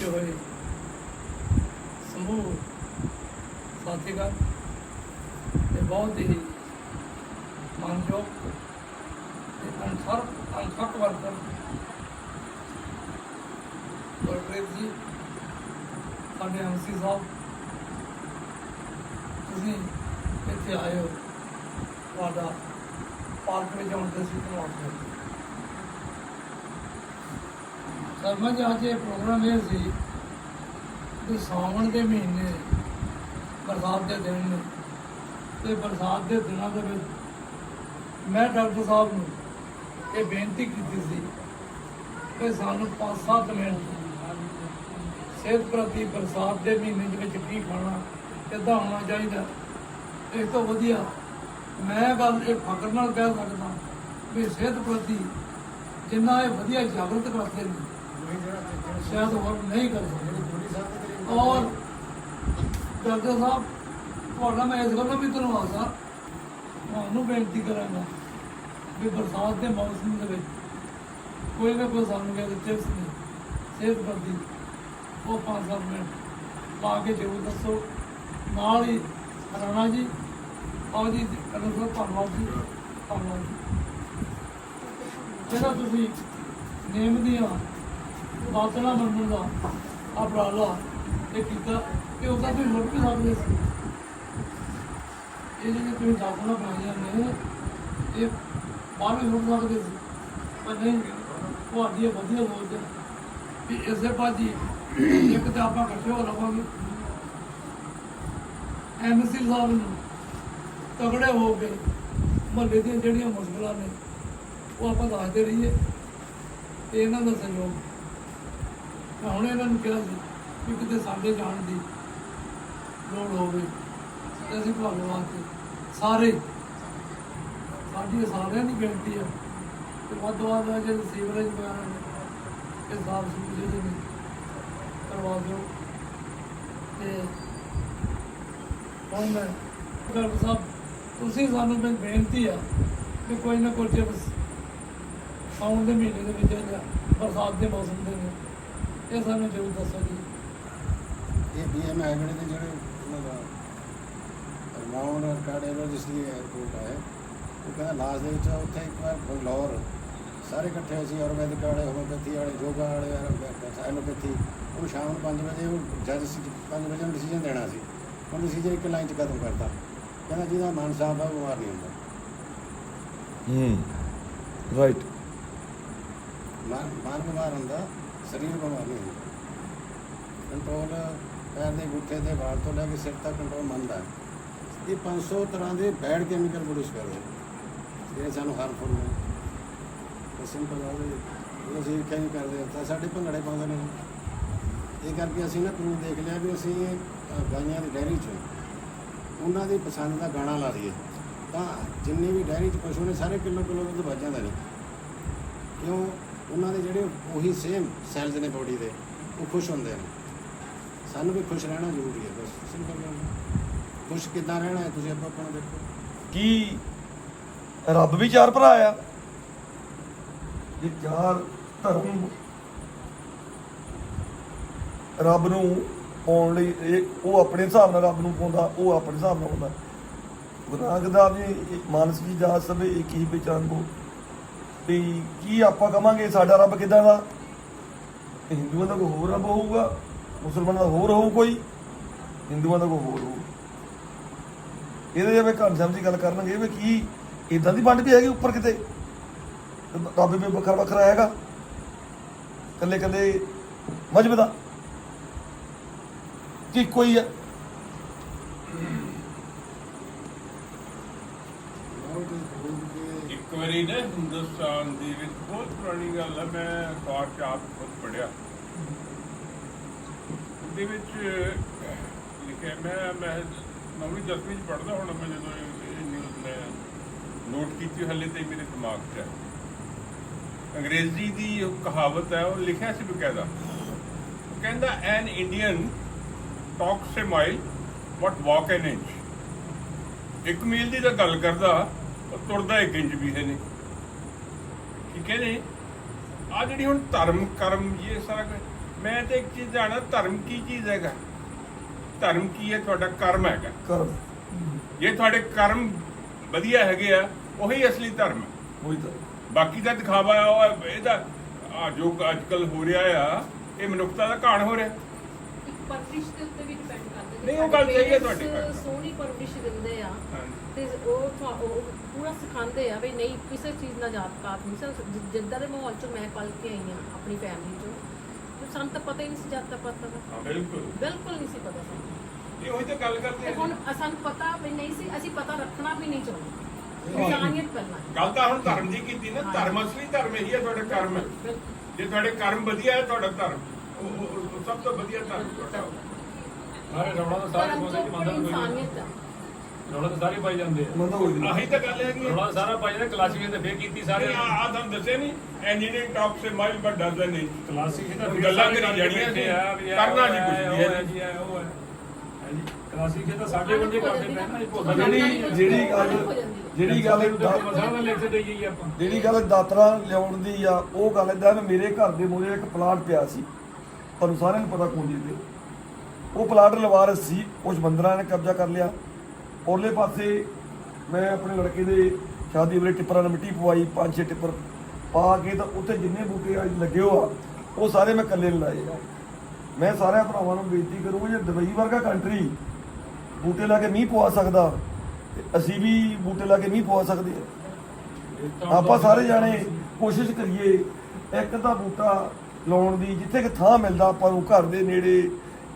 ਪਹੁੰਚੇ ਹੋਏ ਸਮੂਹ ਸਾਥੀਗਣ ਤੇ ਬਹੁਤ ਹੀ ਮਾਨਯੋਗ ਤੇ ਅਨਸਰ ਅਨਸਰ ਵਰਕਰ ਗੁਰਪ੍ਰੀਤ ਜੀ, ਸਾਡੇ ਐਮਸੀ ਸਾਹਿਬ, ਤੁਸੀਂ ਇੱਥੇ ਆਏ ਹੋ। ਤੁਹਾਡਾ ਪਾਰਕ ਵਿੱਚ ਆਉਣ ਤੇ ਸੀ ਧੰਨਵਾਦ ਸਰਮਾ ਜੀ ਅੱਜ ਇਹ ਪ੍ਰੋਗਰਾਮ ਇਹ ਸੀ ਕਿ ਸਾਵਣ ਦੇ ਮਹੀਨੇ ਬਰਸਾਤ ਦੇ ਦਿਨ ਨੇ ਤੇ ਬਰਸਾਤ ਦੇ ਦਿਨਾਂ ਦੇ ਵਿੱਚ ਮੈਂ ਡਾਕਟਰ ਸਾਹਿਬ ਨੂੰ ਇਹ ਬੇਨਤੀ ਕੀਤੀ ਸੀ ਕਿ ਸਾਨੂੰ 5-7 ਮਿੰਟ ਸਿਹਤ ਪ੍ਰਤੀ ਬਰਸਾਤ ਦੇ ਮਹੀਨੇ ਦੇ ਵਿੱਚ ਕੀ ਖਾਣਾ, ਕਿੱਦਾਂ ਹੋਣਾ ਚਾਹੀਦਾ, ਇਸ ਤੋਂ ਵਧੀਆ ਮੈਂ ਗੱਲ ਇਹ ਫਖਰ ਨਾਲ ਕਹਿ ਸਕਦਾ ਵੀ ਸਿਹਤ ਪ੍ਰਤੀ ਜਿੰਨਾ ਇਹ ਵਧੀਆ ਜਾਗਰਤ ਕਰਦੇ ਨੇ ਸ਼ਾਇਦ ਹੋਰ ਨਹੀਂ ਕਰ ਸਕਦੇ ਔਰ ਡਾਕਟਰ ਸਾਹਿਬ, ਤੁਹਾਡਾ ਮੈਂ ਇਸ ਗੱਲ ਦਾ ਵੀ ਧੰਨਵਾਦ ਆ ਤੁਹਾਨੂੰ ਬੇਨਤੀ ਕਰਾਂਗਾ ਵੀ ਬਰਸਾਤ ਦੇ ਮੌਸਮ ਦੇ ਵਿੱਚ ਕੋਈ ਨਾ ਕੋਈ ਸਾਨੂੰ ਕਹਿੰਦੇ ਚਿਪਸ ਨੇ ਸਿਹਤ ਪ੍ਰਤੀ ਉਹ ਪੰਜ ਸੱਤ ਮਿੰਟ ਲਾ ਕੇ ਜ਼ਰੂਰ ਦੱਸੋ। ਨਾਲ ਹੀ ਰਾਣਾ ਜੀ, ਆਓ ਜੀ ਕਰਨ ਸਾਹਿਬ, ਧੰਨਵਾਦ ਜੀ ਧੰਨਵਾਦ ਜੀ। ਜਿਹੜਾ ਤੁਸੀਂ ਨੇਮ ਦੀਆਂ ਬਾਤਨਾ ਮੰਨਣ ਦਾ ਉਪਰਾਲਾ ਇਹ ਕੀਤਾ ਕਿ ਉਹਦਾ ਤੁਸੀਂ ਮੁੜ ਵੀ ਸਕਦੇ ਸੀ। ਇਹ ਜਿਹੜੇ ਤੁਸੀਂ ਦਾਖਲਾ ਬਣਾਈਆਂ ਨੇ। ਇਹ ਬਾਹਰ ਵੀ ਮੁੜ ਸਕਦੇ ਸੀ। ਪਰ ਨਹੀਂ, ਤੁਹਾਡੀ ਇਹ ਵਧੀਆ ਸੋਚ ਹੈ ਵੀ ਇਸੇ ਭਾਜੀ ਇੱਕ ਤਾਂ ਆਪਾਂ ਇਕੱਠੇ ਹੋ ਲਵਾਂਗੇ। ਐਮਸੀ ਸਾਹਿਬ ਨੂੰ ਤਗੜੇ ਹੋ ਕੇ ਮੁਹੱਲੇ ਦੀਆਂ ਜਿਹੜੀਆਂ ਮੁਸ਼ਕਲਾਂ ਨੇ, ਉਹ ਆਪਾਂ ਦੱਸਦੇ ਰਹੀਏ ਤੇ ਇਹਨਾਂ ਦਾ ਸਹਿਯੋਗ ਮੈਂ ਹੁਣ ਇਹਨਾਂ ਨੂੰ ਕਿਹਾ ਸੀ ਕਿ ਕਿਤੇ ਸਾਡੇ ਜਾਣ ਦੀ ਲੋੜ ਹੋਵੇ ਤੇ ਅਸੀਂ ਤੁਹਾਡੇ ਵਾਸਤੇ ਸਾਰੇ ਸਾਡੀ ਸਾਰਿਆਂ ਦੀ ਬੇਨਤੀ ਹੈ ਕਿ ਵੱਧ ਤੋਂ ਵੱਧ ਜਿਹੜੇ ਸੀਵਰੇਜ ਵਗੈਰਾ ਨੇ, ਇਹ ਸਾਫ਼ ਸੁਥਰੇ ਜਿਹੜੇ ਨੇ, ਕਰਵਾ ਦਿਓ। ਤੇ ਹੁਣ ਮੈਂ ਡਾਕਟਰ ਸਾਹਿਬ, ਤੁਸੀਂ ਸਾਨੂੰ ਮੈਂ ਬੇਨਤੀ ਆ ਕਿ ਕੋਈ ਨਾ ਕੋਈ ਟਿਪਸ ਸਾਉਣ ਦੇ ਮਹੀਨੇ ਦੇ ਵਿੱਚ ਜਾਂ ਬਰਸਾਤ ਦੇ ਮੌਸਮ ਦੇ ਨੇ ਇਹ ਸਾਨੂੰ ਜ਼ਰੂਰ ਦੱਸੋ ਜੀ। ਇਹ ਬੀਐਮ ਹੈਗੜੇ ਦੇ ਜਿਹੜੇ ਉਹਨਾਂ ਦਾ ਮਾਊਂਟ ਕਾਰਡੀਓਲੋਜਿਸਟ ਦੀ ਰਿਪੋਰਟ ਹੈ ਉਹ ਕਹਿੰਦਾ ਲਾਸਟ ਦੇ ਵਿੱਚ ਉੱਥੇ ਇੱਕ ਵਾਰ ਬੰਗਲੌਰ ਸਾਰੇ ਇਕੱਠੇ ਹੋਏ ਸੀ ਆਯੁਰਵੈਦਿਕ ਵਾਲੇ ਹੋਮਿਓਪੈਥੀ ਵਾਲੇ ਯੋਗਾ ਵਾਲੇ ਐਲੋਪੈਥੀ ਉਹ ਸ਼ਾਮ ਨੂੰ 5 ਵਜੇ ਉਹ ਜੱਜ ਸੀ 5 ਵਜੇ ਨੂੰ ਡਿਸੀਜਨ ਦੇਣਾ ਸੀ। ਉਹ ਡਿਸੀਜਨ ਇੱਕ ਲਾਈਨ 'ਚ ਖਤਮ ਕਰਤਾ। ਕਹਿੰਦਾ ਜਿਹਦਾ ਮਨ ਸਾਫ਼ ਹੈ ਉਹ ਬਿਮਾਰ ਨਹੀਂ ਹੁੰਦਾ। ਹੂੰ। ਰਾਈਟ ਮਨ ਮਨ ਬਿਮਾਰ ਹੁੰਦਾ। ਸਰੀਰ ਬਿਮਾਰ ਨਹੀਂ ਹੁੰਦਾ ਕੰਟਰੋਲ ਪੈਰ ਦੇ ਗੁੱਠੇ ਦੇ ਵਾਲ ਤੋਂ ਲੈ ਕੇ ਸਿਰ ਤੱਕ ਕੰਟਰੋਲ ਮੰਨਦਾ ਹੈ। ਇਹ 500 ਤਰ੍ਹਾਂ ਦੇ ਬੈਡ ਕੈਮੀਕਲ ਪ੍ਰੋਡਿਊਸ ਕਰਦੇ ਨੇ। ਜਿਹੜੇ ਸਾਨੂੰ ਹਾਰਮਫੁਲ ਨੇ। ਤਾਂ ਸਿੰਪਲ ਆ ਉਹ ਅਸੀਂ ਕਿਉਂ ਨਹੀਂ ਕਰਦੇ? ਤਾਂ ਸਾਡੇ ਭੰਗੜੇ ਪਾਉਂਦੇ ਨੇ। ਇਹ ਕਰਕੇ ਅਸੀਂ ਨਾ ਪ੍ਰੂਫ ਦੇਖ ਲਿਆ ਵੀ ਅਸੀਂ ਅ, ਗਾਈਆਂ ਦੀ ਡੈਰੀ 'ਚ ਉਹਨਾਂ ਦੀ ਪਸੰਦ ਦਾ ਗਾਣਾ ਲਾ ਦਈਏ। ਤਾਂ ਜਿੰਨੇ ਵੀ ਡੈਰੀ 'ਚ ਪਸ਼ੂ ਨੇ ਸਾਰੇ ਕਿਲੋ ਕਿਲੋ ਦੁੱਧ ਵੱਜ ਜਾਂਦਾ ਨੇ ਕਿਉਂ? ਉਹਨਾਂ ਦੇ ਜਿਹੜੇ ਉਹੀ ਸੇਮ ਸੈਲਸ ਨੇ ਬੋਡੀ ਦੇ, ਉਹ ਖੁਸ਼ ਹੁੰਦੇ ਨੇ। ਸਾਨੂੰ ਵੀ ਖੁਸ਼ ਰਹਿਣਾ ਜ਼ਰੂਰੀ ਹੈ, ਬਸ। ਸਿੰਪਲ ਗੱਲ ਖੁਸ਼ ਕਿੱਦਾਂ ਰਹਿਣਾ ਹੈ, ਤੁਸੀਂ ਆਪੋ ਆਪਣਾ ਦੇਖੋ। ਕੀ ਰੱਬ ਵੀ ਚਾਰ ਭਰਾ ਆ? ਇਹ ਚਾਰ ਧਰਮ ਰੱਬ ਨੂੰ ਪਾਉਣ ਲਈ ਇਹ ਉਹ ਆਪਣੇ ਹਿਸਾਬ ਨਾਲ ਰੱਬ ਨੂੰ ਪਾਉਂਦਾ, ਉਹ ਆਪਣੇ ਹਿਸਾਬ ਨਾਲ ਪਾਉਂਦਾ ਗੁਨਾਹ ਦਾ ਵੀ ਇਹ ਮਾਨਸ ਕੀ ਜਾ ਸਭੇ ਇੱਕ ਹੀ ਪਹਿਚਾਨ ਕੋ ਵੀ ਕੀ ਆਪਾਂ ਕਵਾਂਗੇ, ਸਾਡਾ ਰੱਬ ਕਿਦਾਂ ਦਾ? ਤੇ ਹਿੰਦੂਆਂ ਦਾ ਕੋਈ ਹੋਰ ਰੱਬ ਹੋਊਗਾ? ਮੁਸਲਮਾਨਾਂ ਦਾ ਹੋਰ ਹੋਊ ਕੋਈ? ਹਿੰਦੂਆਂ ਦਾ ਕੋਈ ਹੋਰ ਹੋਊ? ਇਹਦੇ ਜਿਵੇਂ ਘਨ ਸਾਹਿਬ ਦੀ ਗੱਲ ਕਰਨਗੇ ਵੀ ਕੀ ਇਦਾਂ ਦੀ ਵੰਡ ਵੀ ਹੈਗੀ ਉੱਪਰ ਕਿਤੇ? ਰੱਬ ਵੀ ਵੱਖਰਾ ਵੱਖਰਾ ਹੈਗਾ। ਕੱਲੇ ਕੱਲੇ ਮਜਬ ਦਾ। ਕੀ ਕੋਈ ਹੈ ਨਾ ਹਿੰਦੁਸਤਾਨ ਦੀ ਵਿੱਚ ਬਹੁਤ ਪੁਰਾਣੀ ਗੱਲ ਹੈ, ਮੈਂ ਅਖਬਾਰ ਚ ਆਪ ਖੁਦ ਪੜਿਆ ਉਹਦੇ ਵਿੱਚ ਲਿਖਿਆ, ਮੈਂ ਮੈਂ ਨੌਵੀਂ, ਦਸਵੀਂ ਚ ਪੜਦਾ ਹੁਣ, ਮੈਂ ਜਦੋਂ ਇਹ ਨਿਊਜ਼ ਮੈਂ ਨੋਟ ਕੀਤੀ, ਹਲੇ ਤੇ ਮੇਰੇ ਦਿਮਾਗ 'ਚ ਹੈ। ਅੰਗਰੇਜ਼ੀ ਦੀ ਉਹ ਕਹਾਵਤ ਹੈ, ਉਹ ਲਿਖਿਆ ਸੀ ਬਕਾਇਦਾ। ਕਹਿੰਦਾ an Indian talks a mile but walk an inch ਇੱਕ ਮੀਲ ਦੀ ਤਾਂ ਗੱਲ ਕਰਦਾ, ਉਹ ਤੁਰਦਾ ਇੱਕ ਇੰਚ ਵੀ ਹੈ ਨਹੀਂ। ਕੀ ਕਹਿੰਦੇ ਆ ਜਿਹੜੀ ਹੁਣ ਧਰਮ ਕਰਮ ਇਹ ਸਾਰਾ ਕੁਝ ਮੈਂ ਤੇ ਇੱਕ ਚੀਜ਼ ਜਾਣਾ ਧਰਮ ਕੀ ਚੀਜ਼ ਹੈਗਾ? ਧਰਮ ਕੀ ਹੈ? ਤੁਹਾਡਾ ਕਰਮ ਹੈਗਾ। ਕਰਮ। ਜੇ ਤੁਹਾਡੇ ਕਰਮ ਵਧੀਆ ਹੈਗੇ ਆ ਉਹੀ ਅਸਲੀ ਧਰਮ। ਹੈ ਉਹੀ ਤਾਂ ਬਾਕੀ ਦਾ ਦਿਖਾਵਾ ਆ ਉਹ ਇਹਦਾ ਆ ਜੋ ਅੱਜ ਕੱਲ ਹੋ ਰਿਹਾ ਆ ਇਹ ਮਨੁੱਖਤਾ ਦਾ ਘਾਣ ਹੋ ਰਿਹਾ। ਇੱਕ ਪਰਵਰਿਸ਼ ਦੇ ਉੱਤੇ ਵੀ ਡਿਪੈਂਡ ਨਹੀਂ, ਉਹ ਗੱਲ ਸਹੀ ਹੈ ਤੁਹਾਡੀ। ਸੋਹਣੀ ਪਰਵਰਿਸ਼ ਦਿੰਦੇ ਆ। ਤੇ ਉਹ ਤੁਹਾ- ਉਹ ਪੂਰਾ ਸਿਖਾਉਂਦੇ ਆ ਵੀ ਨਹੀਂ ਕਿਸੇ ਚੀਜ਼ ਨਾਲ ਜਾਤ ਪਾਤ ਨਹੀਂ ਸਰ ਜਿੱਦਾਂ ਦੇ ਮਾਹੌਲ ਚੋਂ ਮੈਂ ਪਲ ਕੇ ਆਈ ਆ ਆਪਣੀ ਫੈਮਿਲੀ ਚੋਂ ਤੇ ਸਾਨੂੰ ਤਾਂ ਪਤਾ ਹੀ ਨਹੀਂ ਸੀ ਜਾਤਾਂ ਪਾਤਾਂ ਦਾ ਹਾਂ ਬਿਲਕੁਲ। ਬਿਲਕੁਲ ਨਹੀਂ ਸੀ ਪਤਾ ਸਾਨੂੰ। ਇਹ ਉਹੀ ਤਾਂ ਗੱਲ ਕਰਦੇ ਤੇ ਆ ਹੁਣ ਸਾਨੂੰ ਪਤਾ ਵੀ ਨਹੀਂ ਸੀ ਅਸੀਂ ਪਤਾ ਰੱਖਣਾ ਵੀ ਨਹੀਂ ਚਾਹੁੰਦੇ। ਇਨਸਾਨੀਅਤ ਪਹਿਲਾਂ। ਗੱਲ ਤਾਂ ਹੁਣ ਧਰਮ ਦੀ ਕੀਤੀ ਨਾ। ਧਰਮ ਅਸਲੀ ਧਰਮ ਇਹੀ ਹੈ ਤੁਹਾਡਾ ਕਰਮ। ਬਿਲਕੁਲ। ਜੇ ਤੁਹਾਡੇ ਕਰਮ ਵਧੀਆ ਹੈ ਤੁਹਾਡਾ ਧਰਮ। ਉਹ- ਉਹ ਉਹ ਸਭ ਤੋਂ ਵਧੀਆ ਧਰਮ ਤੁਹਾਡਾ ਸਾਰੇ ਰੌਲਾ ਤਾਂ ਸਾਰੇ ਧਰਮ ਪਾਉਂਦੇ ਤੋਂ ਮੰਦਰ ਉੱਪਰ ਕੋਈ ਇਨਸਾਨੀਅਤ ਆ। ਰੌਲਾ ਤਾਂ ਸਾਰੇ ਪਾਈ ਜਾਂਦੇ ਆ। ਮੰਦਾ ਹੋਈ ਆਹੀ ਤਾਂ ਗੱਲ ਹੈਗੀ ਹੈ ਰੌਲਾ ਸਾਰਾ ਪਾਈ ਜਾਂਦੇ ਕਲਾਸਿਕ ਤੇ ਫੇਰ ਕੀਤੀ ਸਾਰੇ। ਆ ਆ ਤੁਹਾਨੂੰ ਦੱਸਿਆ ਨਹੀਂ। ਇੰਜੀਨੀਅਰਿੰਗ ਟਾਪ ਸੇ ਮਾਈਲ ਬਟ ਡਜ਼ਨ ਨਹੀਂ ਕਲਾਸਿਕ ਤਾਂ ਫੇਰ ਗੱਲਾਂ ਸਾਰੇ ਕਰੀ ਜਾਣੀਆਂ ਬੈਠੇ ਆ ਵੀ ਇਹ ਕਰਨਾ ਉਹ ਨਹੀਂ ਕੁਛ ਹੈ, ਵੀ ਉਹ ਹੈ ਹੈ ਜੀ ਇਹ ਉਹ ਹੈ। ਹੈ ਜੀ। ਕਲਾਸਿਕ ਇਹ ਤਾਂ ਸਾਡੇ ਬੰਦੇ ਕਰਦੇ ਪਏ ਨਾ। ਜੀ ਭੁੱਖ ਜਿਹੜੀ ਜਿਹੜੀ ਗੱਲ ਜਿਹੜੀ ਗੱਲ ਦਾ- ਮਸਾਲਾ ਲੈ ਕੇ ਦੇਈਏ ਆਪਾਂ। ਜਿਹੜੀ ਗੱਲ ਦਾਤਰਾ ਲਿਆਉਣ ਦੀ ਆ ਉਹ ਗੱਲ ਇਦਾਂ ਮੇਰੇ ਘਰ ਦੇ ਮੂਹਰੇ ਇੱਕ ਪਲਾਟ ਪਿਆ ਸੀ। ਤੁਹਾਨੂੰ ਸਾਰਿਆਂ ਨੂੰ ਪਤਾ ਕੁੰਜੀ ਤੇ। ਉਹ ਪਲਾਟ ਲਵਾਰਸ ਸੀ, ਕੁਝ ਬੰਦਰਾਂ ਨੇ ਕਬਜ਼ਾ ਕਰ ਲਿਆ। ਔਰਲੇ ਪਾਸੇ ਮੈਂ ਆਪਣੇ ਲੜਕੇ ਦੇ ਸ਼ਾਦੀ ਵੇਲੇ ਟਿੱਪਰਾਂ ਨਾਲ ਮਿੱਟੀ ਪਵਾਈ, ਪੰਜ ਛੇ ਟਿੱਪਰ ਪਾ ਕੇ ਤਾਂ ਉੱਥੇ ਜਿੰਨੇ ਬੂਟੇ ਅੱਜ ਲੱਗੇ ਹੋ ਆ ਉਹ ਸਾਰੇ ਮੈਂ ਇਕੱਲੇ ਲਾਏ ਮੈਂ ਸਾਰਿਆਂ ਭਰਾਵਾਂ ਨੂੰ ਬੇਨਤੀ ਕਰੂੰਗਾ ਜੇ ਦੁਬਈ ਵਰਗਾ ਕੰਟਰੀ ਬੂਟੇ ਲਾ ਕੇ ਮੀਂਹ ਪਵਾ ਸਕਦਾ, ਤੇ ਅਸੀਂ ਵੀ ਬੂਟੇ ਲਾ ਕੇ ਮੀਂਹ ਪਵਾ ਸਕਦੇ ਆ। ਆਪਾਂ ਸਾਰੇ ਜਾਣੇ ਕੋਸ਼ਿਸ਼ ਕਰੀਏ, ਇੱਕ ਤਾਂ ਬੂਟਾ ਲਾਉਣ ਦੀ, ਜਿੱਥੇ ਕਿ ਥਾਂ ਮਿਲਦਾ, ਆਪਾਂ ਨੂੰ ਘਰ ਦੇ ਨੇੜੇ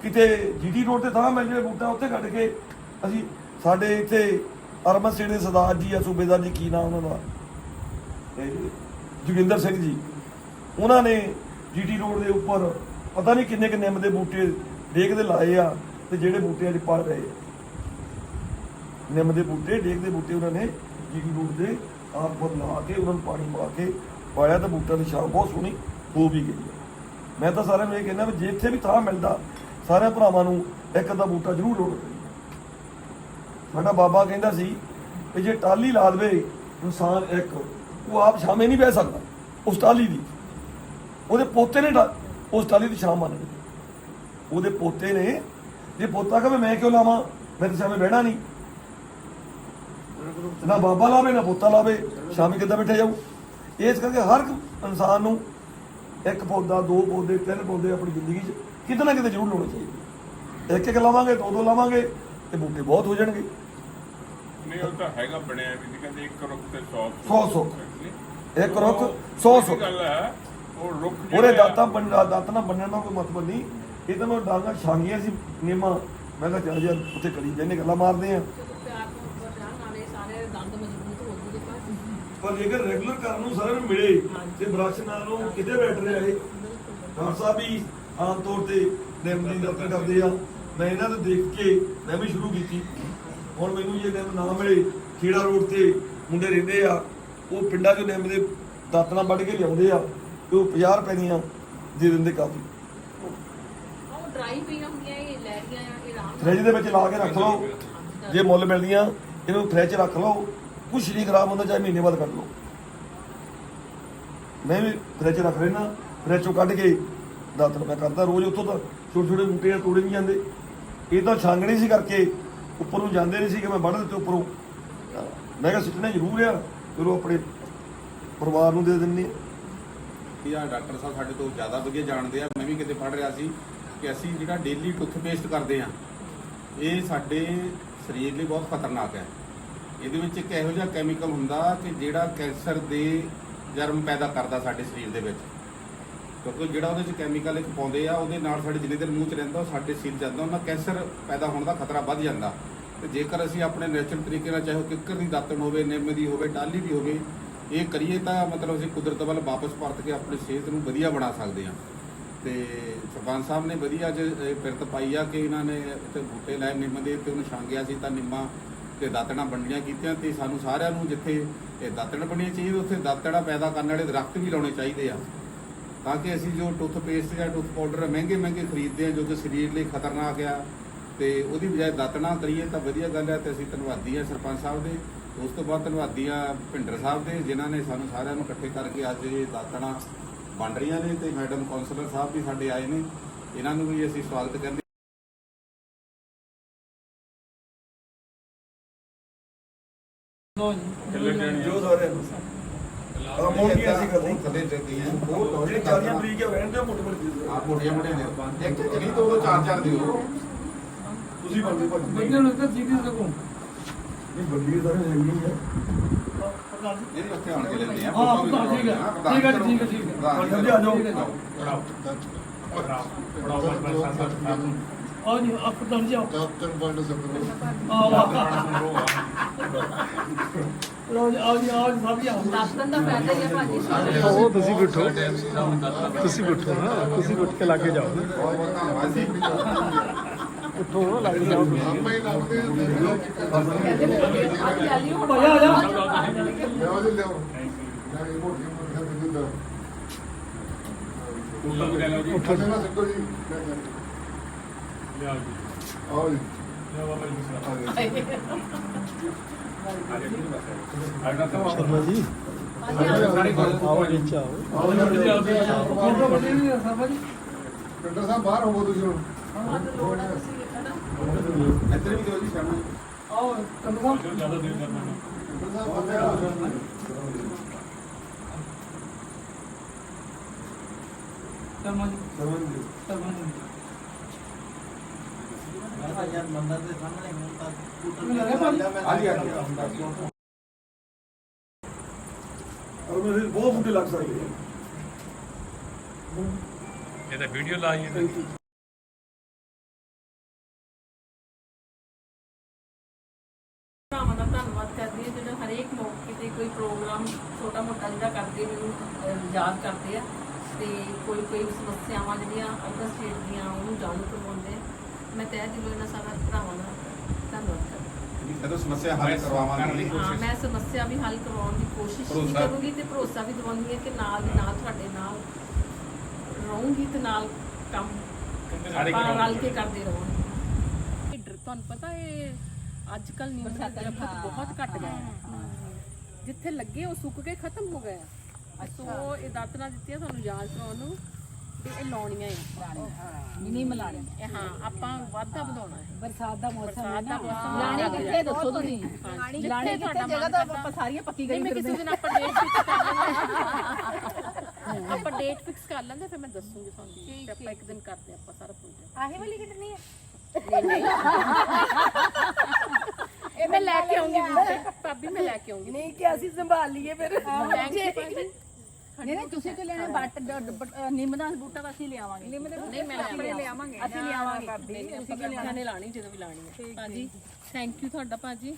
ਕਿਤੇ ਜੀਟੀ ਰੋਡ ਤੇ ਥਾਂ ਮਿਲ ਜਾਵੇ ਬੂਟਾ, ਉੱਥੇ ਕੱਢ ਕੇ ਅਸੀਂ ਸਾਡੇ ਇੱਥੇ ਅਰਮਨ ਸਿੰਘ ਦੇ ਸਰਦਾਰ ਜੀ ਆ, ਸੂਬੇਦਾਰ ਜੀ, ਕੀ ਨਾਮ ਉਹਨਾਂ ਦਾ? ਇਹ ਜੋਗਿੰਦਰ ਸਿੰਘ ਜੀ। ਉਹਨਾਂ ਨੇ ਜੀਟੀ ਰੋਡ ਦੇ ਉੱਪਰ ਪਤਾ ਨਹੀਂ ਕਿੰਨੇ ਕਿੰਨੇ ਨਿੰਮ ਦੇ ਬੂਟੇ ਡੇਕ ਦੇ ਲਾਏ ਆ ਤੇ ਜਿਹੜੇ ਬੂਟੇ ਅੱਜ ਪੜ ਰਹੇ ਆ। ਨਿੰਮ ਦੇ ਬੂਟੇ ਡੇਕ ਦੇ ਬੂਟੇ ਉਹਨਾਂ ਨੇ ਜੀਟੀ ਰੋਡ ਦੇ ਆਪ ਪਰ ਲਾ ਕੇ, ਉਹਨਾਂ ਨੂੰ ਪਾਣੀ ਪਾ ਕੇ ਪਾਇਆ ਤਾਂ ਬੂਟਾ ਦੀ ਛਾਂ ਬਹੁਤ ਸੋਹਣੀ ਹੋ ਵੀ ਗਈ ਹੈ। ਮੈਂ ਤਾਂ ਸਾਰਿਆਂ ਨੂੰ ਇਹ ਕਹਿੰਦਾ ਵੀ ਜੇ ਇੱਥੇ ਵੀ ਥਾਂ ਮਿਲਦਾ ਸਾਰੇ ਭਰਾਵਾਂ ਨੂੰ ਇੱਕ ਅੱਧਾ ਬੂਟਾ ਜ਼ਰੂਰ ਲੋੜ ਚਾਹੀਦਾ ਸਾਡਾ ਬਾਬਾ ਕਹਿੰਦਾ ਸੀ ਕਿ ਜੇ ਟਾਲੀ ਲਾ ਦੇਵੇ, ਇਨਸਾਨ ਇੱਕ, ਉਹ ਆਪ ਸ਼ਾਮੇ ਨਹੀਂ ਬਹਿ ਸਕਦਾ, ਉਸ ਟਾਲੀ ਦੀ। ਉਹਦੇ ਪੋਤੇ ਨੇ ਉਸ ਟਾਲੀ ਦੀ ਸ਼ਾਮ ਮੰਨਣੀ ਉਹਦੇ ਪੋਤੇ ਨੇ, ਜੇ ਪੋਤਾ ਕਹੇ ਮੈਂ ਕਿਉਂ ਲਾਵਾਂ, ਮੈਂ ਤਾਂ ਸ਼ਾਮੇ ਬਹਿਣਾ ਨਹੀਂ। ਨਾ ਬਾਬਾ ਲਾਵੇ, ਨਾ ਪੋਤਾ ਲਾਵੇ, ਸ਼ਾਮੀ ਕਿੱਦਾਂ ਬੈਠੇ ਜਾਊ? ਇਸ ਕਰਕੇ ਹਰ ਇਨਸਾਨ ਨੂੰ ਇੱਕ ਪੌਦਾ, ਦੋ ਪੌਦੇ, ਤਿੰਨ ਪੌਦੇ ਆਪਣੀ ਜ਼ਿੰਦਗੀ 'ਚ ਕਿਤੇ ਨਾ ਕਿਤੇ ਜ਼ਰੂਰ ਲਾਉਣੇ ਚਾਹੀਦੇ ਇੱਕ ਇੱਕ ਲਾਵਾਂਗੇ ਦੋ ਦੋ ਲਾਵਾਂਗੇ ਤੇ ਬੂਟੇ ਬਹੁਤ ਹੋ ਜਾਣਗੇ। ਨਹੀਂ ਉਹ ਤਾਂ ਹੈਗਾ ਬਣਿਆ ਵੀ ਜੀ ਕਹਿੰਦੇ ਇੱਕ ਰੁੱਖ ਤੇ 100 ਸੌ। ਸੁੱਖ। ਇੱਕ ਰੁੱਖ, ਸੌ ਸੁੱਖ। ਗੱਲ ਹੈ ਉਹ ਰੁੱਖ ਉਹਦੇ ਦਾਤਾਂ ਬੰਨਣ ਦਾ ਕੋਈ ਮਤਲਬ ਨਹੀਂ। ਇਹ ਤਾਂ ਮੈਂ ਡਾਂਗਾ ਛਾਂਗੀਆਂ ਸੀ ਨੀਮਾ। ਮੈਂ ਕਿਹਾ ਚੱਲ ਯਾਰ ਉੱਥੇ ਕਰੀ ਜਾਂਦੇ ਗੱਲਾਂ ਮਾਰਦੇ ਆ। ਪਰ ਜੇਕਰ ਰੈਗੂਲਰ ਕਰਨ ਨੂੰ ਸਾਰਿਆਂ ਨੂੰ ਮਿਲੇ ਤੇ ਬ੍ਰਸ਼ ਨਾਲੋਂ ਕਿਤੇ ਬੈਠ ਰਿਹਾ ਇਹ ਡਾਕਟਰ ਸਾਹਿਬ ਵੀ ਆਮ ਤੌਰ ਤੇ ਨਿੰਮ ਦੀ ਡਾਕਟਰ ਕਰਦੇ ਆ। ਮੈਂ ਇਹਨਾਂ ਨੂੰ ਦੇਖ ਕੇ ਮੈਂ ਵੀ ਸ਼ੁਰੂ ਕੀਤੀ। ਹੁਣ ਮੈਨੂੰ ਜੇ ਨਿੰਮ ਨਾ ਮਿਲੇ ਖੇੜਾ ਰੋਡ ਤੇ ਮੁੰਡੇ ਰਹਿੰਦੇ ਆ ਉਹ ਪਿੰਡਾਂ 'ਚੋਂ ਨਿੰਮ ਦੇ ਦਾਤਣਾ ਵੱਢ ਕੇ ਲਿਆਉਂਦੇ ਆ ਤੇ ਉਹ 50 ਰੁਪਏ ਦੀਆਂ ਦੇ ਦਿੰਦੇ ਕਾਫੀ। ਉਹ ਡਰਾਈ ਪਈਆਂ ਹੁੰਦੀਆਂ ਇਹ ਲੈੜੀਆਂ ਆ ਇਹ ਨਾਲ- ਫ੍ਰਿਜ ਦੇ ਵਿੱਚ ਲਾ ਕੇ ਰੱਖ ਲਓ। ਜੇ ਮੁੱਲ ਮਿਲਦੀਆਂ ਇਹਨੂੰ ਫ੍ਰਿਜ ਰੱਖ ਲਓ। ਕੁਛ ਨਹੀਂ ਖਰਾਬ ਹੁੰਦਾ ਚਾਹੇ ਮਹੀਨੇ ਬਾਅਦ ਕੱਢ ਲਓ। ਮੈਂ ਵੀ ਫ੍ਰਿਜ ਰੱਖ ਲੈਣਾ ਫ੍ਰਿਜ ਕੱਢ ਕੇ ਦਾਤਰ ਮੈਂ ਕਰਦਾ, ਰੋਜ਼ ਉੱਥੋਂ ਤਾਂ ਛੋਟੇ ਛੋਟੇ ਬੂਟੇ ਆ ਤੋੜੇ ਨਹੀਂ ਜਾਂਦੇ। ਇਹ ਤਾਂ ਛਾਂਗਣੀ ਸੀ ਕਰਕੇ ਉੱਪਰ ਨੂੰ ਜਾਂਦੇ ਨਹੀਂ ਸੀ ਕਿ ਮੈਂ ਵੱਢ ਦਿੱਤੇ ਉੱਪਰੋਂ। ਮੈਂ ਕਿਹਾ ਸਿੱਟਣਾ ਜ਼ਰੂਰ ਆ, ਫਿਰ ਉਹ ਆਪਣੇ ਪਰਿਵਾਰ ਨੂੰ ਦੇ ਦਿੰਦੇ ਆ। ਆ ਡਾਕਟਰ ਸਾਹਿਬ ਸਾਡੇ ਤੋਂ ਜ਼ਿਆਦਾ ਵਧੀਆ ਜਾਣਦੇ ਆ, ਮੈਂ ਵੀ ਕਿਤੇ ਪੜ੍ਹ ਰਿਹਾ ਸੀ ਕਿ ਅਸੀਂ ਜਿਹੜਾ ਡੇਲੀ ਟੁੱਥਪੇਸਟ ਕਰਦੇ ਆ, ਇਹ ਸਾਡੇ ਸਰੀਰ ਲਈ ਬਹੁਤ ਖਤਰਨਾਕ ਹੈ। ਇਹਦੇ ਵਿੱਚ ਇੱਕ ਇਹੋ ਜਿਹਾ ਕੈਮੀਕਲ ਹੁੰਦਾ ਕਿ ਜਿਹੜਾ ਕੈਂਸਰ ਦੇ ਜਰਮ ਪੈਦਾ ਕਰਦਾ ਸਾਡੇ ਸਰੀਰ ਦੇ ਵਿੱਚ। ਕਿਉਂਕਿ ਜਿਹੜਾ ਉਹਦੇ ਵਿੱਚ ਕੈਮੀਕਲ ਇੱਕ ਪਾਉਂਦੇ ਆ, ਉਹਦੇ ਨਾਲ ਸਾਡੇ ਜਿੰਨੇ ਦਿਨ ਮੂੰਹ 'ਚ ਰਹਿੰਦਾ, ਉਹ ਸਾਡੇ ਸਿਰ 'ਚ ਜਾਂਦਾ, ਉਹਨਾਂ ਕੈਂਸਰ ਪੈਦਾ ਹੋਣ ਦਾ ਖਤਰਾ ਵੱਧ ਜਾਂਦਾ। ਤੇ ਜੇਕਰ ਅਸੀਂ ਆਪਣੇ ਨੈਚੁਰਲ ਤਰੀਕੇ ਨਾਲ ਚਾਹੇ ਉਹ ਕਿੱਕਰ ਦੀ ਦਾਤਣ ਹੋਵੇ, ਨਿੰਮ ਦੀ ਹੋਵੇ ਟਾਲੀ ਦੀ ਹੋਵੇ, ਇਹ ਕਰੀਏ ਤਾਂ ਮਤਲਬ ਅਸੀਂ ਕੁਦਰਤ ਵੱਲ ਵਾਪਸ ਪਰਤ ਕੇ ਆਪਣੀ ਸਿਹਤ ਨੂੰ ਵਧੀਆ ਬਣਾ ਸਕਦੇ ਹਾਂ। ਤੇ ਸਰਪੰਚ ਸਾਹਿਬ ਨੇ ਵਧੀਆ ਅੱਜ ਇਹ ਪਿਰਤ ਪਾਈ ਆ ਕਿ ਇਹਨਾਂ ਨੇ ਉੱਥੇ ਬੂਟੇ ਲਾਏ ਨਿੰਮ ਦੇ ਤੇ ਉਹਨੂੰ ਛਾਂਗਿਆ ਸੀ ਤਾਂ ਨਿੰਮਾਂ ਤੇ ਦਾਤਣਾ ਵੰਡੀਆਂ ਕੀਤੀਆਂ ਤੇ ਸਾਨੂੰ ਸਾਰਿਆਂ ਨੂੰ ਜਿੱਥੇ ਇਹ ਦਾਤਣ ਬਣੀਆਂ ਚਾਹੀਦੀ, ਉੱਥੇ ਦਾਤਣਾ ਪੈਦਾ ਕਰਨ ਵਾਲੇ ਦਰਖਤ ਵੀ ਲਾਉਣੇ ਚਾਹੀਦੇ ਆ। ਤਾਂ ਕਿ ਅਸੀਂ ਜੋ ਟੁੱਥਪੇਸਟ ਜਾਂ ਟੁੱਥ ਪਾਊਡਰ ਮਹਿੰਗੇ ਮਹਿੰਗੇ ਖਰੀਦਦੇ ਆ ਜੋ ਕਿ ਸਰੀਰ ਲਈ ਖਤਰਨਾਕ ਆ ਤੇ ਉਹਦੀ ਬਜਾਏ ਦਾਤਣਾ ਕਰੀਏ ਤਾਂ ਵਧੀਆ ਗੱਲ ਹੈ ਤੇ ਅਸੀਂ ਧੰਨਵਾਦੀ ਆ ਸਰਪੰਚ ਸਾਹਿਬ ਦੇ। ਉਸ ਤੋਂ ਬਾਅਦ ਧੰਨਵਾਦੀ ਆ ਭਿੰਡਰ ਸਾਹਿਬ ਦੇ ਜਿਨ੍ਹਾਂ ਨੇ ਸਾਨੂੰ ਸਾਰਿਆਂ ਨੂੰ ਇਕੱਠੇ ਕਰਕੇ ਅੱਜ ਇਹ ਦਾਤਣਾ ਬਣ ਰਹੀਆਂ ਨੇ ਤੇ ਮੈਡਮ ਕਾਉਂਸਲਰ ਸਾਹਿਬ ਵੀ ਸਾਡੇ ਆਏ ਨੇ। ਇਹਨਾਂ ਨੂੰ ਵੀ ਅਸੀਂ ਸਵਾਗਤ ਕਰਦੇ ਜੀ। ਨੂੰ ਹੋਣ ਕੀ ਅਸੀਂ ਕਰਦੇ ਥੱਲੇ ਚੱਲਦੀਆਂ ਉਹ ਜਿਹੜੇ 40 ਤਰੀਕ ਹੈ ਰਹਿਣ ਦਿਓ ਮੋਟੇ ਮੋਟੇ ਆ ਮੋਟੀਆਂ ਮੋਟੀਆਂ ਦੇ ਇੱਕ ਨਹੀਂ ਦੋ ਦੋ ਚਾਰ ਚਾਰ ਦਿਓ। ਤੁਸੀਂ ਬੰਦੇ ਭਾਜੀ। ਬੱਚੇ ਨੂੰ ਤਾਂ ਸੀਰੀਅਸ ਲੱਗੋ ਇਹ ਬੰਦੀ ਸਾਰੇ ਹੈਗੀ ਹੈ। ਇਹ ਉੱਥੇ ਆਣ ਕੇ ਲੈਂਦੇ ਆ। ਹਾਂ ਠੀਕ ਹੈ ਠੀਕ ਹੈ। ਜੀ, ਠੀਕ ਹੈ ਠੀਕ ਹੈ ਸਮਝੀ ਆ ਜਾਓ ਪੜਾਓ ਪੜਾਓ ਪੜਾਓ ਪੰਜ ਪੰਜ ਸੱਤ ਸੱਤ ਸਾਲ ਨੂੰ ਆਓ ਜੀ ਆਪ ਪ੍ਰਧਾਨ ਜੀ ਆਓ ਕੈਪਟਨ ਪੰਡ ਸਪਰੋ ਆਓ। ਆਓ। ਉਹ ਆ ਲਓ। ਜੀ ਆਓ ਜੀ ਆਓ ਜੀ ਸਭ ਜੀ ਆਓ ਦੱਸਣ ਦਾ ਫਾਇਦਾ ਹੀ ਆ ਭਾਜੀ। ਸਾਰੇ ਉਹ ਤੁਸੀਂ ਬਿਠੋ। ਤੁਸੀਂ ਬਿਠੋ ਨਾ ਤੁਸੀਂ ਉੱਠ ਕੇ ਲਾਗੇ ਜਾਓ। ਬਹੁਤ ਬਹੁਤ ਧੰਨਵਾਦ ਜੀ ਉੱਠੋ ਲਾਗੇ ਜਾਓ ਭਾਈ ਆ ਜਾ ਲਿਆਓ ਜੀ ਲਿਆਓ ਨਾ ਇਹ ਮੋਟੀ ਮੋਟੀ ਦਿੰਦਾ ਉੱਠੋ। ਨਾ ਸਿੱਧੋ ਜੀ ਲਿਆਓ ਜੀ। ਆਓ ਜੀ। ਲਿਆਓ ਬਾਬਾ ਜੀ ਆ ਜਾ ਸ਼ਰਮਾ ਜੀ? ਆਓ ਵਿੱਚ ਆਓ ਜੀ ਜੀ ਜੀ ਪਿੰਡਰ ਸਾਹਿਬ ਬਾਹਰ ਹੋਵੋ ਤੁਸੀਂ ਹੁਣ। ਇੱਧਰ ਵੀ ਦਿਓ ਜੀ ਸ਼ਰਮਾ ਆਓ ਕੰਨ ਸਾਹਿਬ। ਜ਼ਿਆਦਾ ਦੇਰ ਕਰਨਾ ਨਾ ਪਿੰਡਰ ਸਾਹਿਬ ਬੰਦੇ ਸ਼ਰਮਾ ਜੀ ਸਰਵਨ ਜੀ ਸ਼ਰਮਾ ਜੀ ਆ ਜੀ ਔਰ ਮੇਰੇ ਬਹੁਤ ਬੁੱਢੇ ਲੱਗ ਸਕਦੇ ਹੈ ਇਹ ਤਾਂ ਵੀਡੀਓ ਲਾਈ ਹੈ ਭਰਾਵਾਂ ਦਾ ਧੰਨਵਾਦ ਕਰਦੀ ਹਾਂ ਜਿਹੜਾ ਹਰੇਕ ਮੌਕੇ ਤੇ ਕੋਈ ਪ੍ਰੋਗਰਾਮ ਛੋਟਾ ਮੋਟਾ ਜਿਹੜਾ ਕਰਦੇ ਮੈਨੂੰ ਯਾਦ ਕਰਦੇ ਆ ਤੇ ਕੋਈ ਕੋਈ ਸਮੱਸਿਆਵਾਂ ਜਿਹੜੀਆਂ ਅਦਰ ਸਟੇਟ ਦੀਆਂ ਉਹਨੂੰ ਜਾਣੂ ਕਰਵਾਉਂਦੇ ਆ ਮੈਂ ਤਹਿ ਦਿਲੋਂ ਇਹਨਾਂ ਸਾਰਾ ਭਰਾਵਾਂ ਦਾ ਧੰਨਵਾਦ। ਕਰਦੀ ਜਦੋਂ ਸਮੱਸਿਆ ਹੱਲ ਕਰਵਾਵਾਂਗੇ ਹਾਂ ਹਾਂ ਮੈਂ ਸਮੱਸਿਆ ਵੀ ਹੱਲ ਕਰਵਾਉਣ ਦੀ ਕੋਸ਼ਿਸ਼ ਵੀ ਭਰੋਸਾ। ਕਰੂੰਗੀ ਤੇ ਭਰੋਸਾ ਵੀ ਦਿਵਾਉਂਗੀ ਕਿ ਨਾਲ ਦੀ ਨਾਲ ਤੁਹਾਡੇ ਨਾਲ ਰਹੂੰਗੀ ਤੇ ਨਾਲ ਕੰਮ ਸਾਰੇ ਆਪਾਂ ਕਰਾਉਂਗੇ। ਰਲ ਕੇ ਕਰਦੇ ਰਹਾਂਗੇ ਤੁਹਾਨੂੰ ਪਤਾ ਇਹ ਅੱਜ ਕੱਲ ਨਿੰਮ ਦੇ ਦਰਖਤ ਬਹੁਤ ਘਟ ਗਏ ਆ ਜਿੱਥੇ ਲੱਗੇ ਉਹ ਸੁੱਕ ਕੇ ਖਤਮ ਹੋ ਗਏ ਆ। ਸੋ ਇਹ ਦਾਤਨਾ ਦਿੱਤੀਆਂ ਤੁਹਾਨੂੰ ਯਾਦ ਕਰਾਉਣ ਨੂੰ। ਤੇ ਇਹ ਲਾਉਣੀਆਂ ਆ ਨਹੀਂ ਮਲਾਣੀ ਇਹ ਹਾਂ ਆਪਾਂ ਵਾਧਾ ਵਧਾਉਣਾ ਹੈ। ਬਰਸਾਤ ਦਾ ਮੌਸਮ ਹੈ ਬਰਸਾਤ ਦਾ ਨਾ। ਮੌਸਮ ਲਾਣੀ ਲੱਗ ਕਿੱਥੇ ਰਿਹਾ। ਦੱਸੋ ਤੁਸੀਂ? ਹਾਂਜੀ, ਲਾਣੀ ਜਿੱਥੇ ਕਿੱਥੇ ਤੁਹਾਡਾ ਜਗ੍ਹਾ ਮਨ ਤਾਂ ਕਰਦਾ। ਆਪਾਂ ਸਾਰੀਆਂ ਪੱਕੀ ਨਹੀਂ ਗਈ ਮੈਂ ਫਿਰਦੇ ਕਿਸੇ ਦਿਨ ਆਪਾਂ ਡੇਟ ਫਿਕਸ ਕਰ ਲੈਂਦੇ ਆਪਾਂ ਡੇਟ ਫਿਕਸ ਕਰ ਲੈਂਦੇ ਫਿਰ ਮੈਂ ਦੱਸੂਗੀ ਤੁਹਾਨੂੰ। ਤੇ ਆਪਾਂ ਇੱਕ ਦਿਨ ਕਰਦੇ ਆਪਾਂ ਸਾਰਾ ਪ੍ਰੋਜੈਕਟ ਆਹੀ ਵਾਲੀ ਕਿਟਨੀ ਹੈ? ਨਹੀਂ ਨਹੀਂ। ਇਹ ਮੈਂ ਲੈ ਕੇ ਆਉਂਗੀ ਭਾਬੀ ਮੈਂ ਲੈ ਕੇ ਆਉਂਗੀ ਨਹੀਂ ਕਿ ਅਸੀਂ ਸੰਭਾਲ ਲਈਏ ਫਿਰ। ਥੈਂਕ ਯੂ ਭਾਜੀ ਨਹੀਂ ਨਹੀਂ ਤੁਸੀਂ ਤੇ ਲੈਣੇ ਬੱਟ ਨਿੰਮ ਦਾ ਬੂਟਾ ਤਾਂ ਅਸੀਂ ਲਿਆਵਾਂਗੇ। ਨਿੰਮ ਦੇ ਨਹੀਂ ਮੈਂ ਲੈ ਲਿਆਵਾਂਗੇ। ਅਸੀਂ ਲਿਆਵਾਂਗੇ। ਆਪਾਂ ਇਕੱਠਿਆਂ ਨੇ ਲਾਣੀ ਜਦੋਂ ਵੀ ਲਾਣੀ ਹੈ। ਭਾਜੀ ਥੈਂਕ ਯੂ ਤੁਹਾਡਾ ਭਾਜੀ।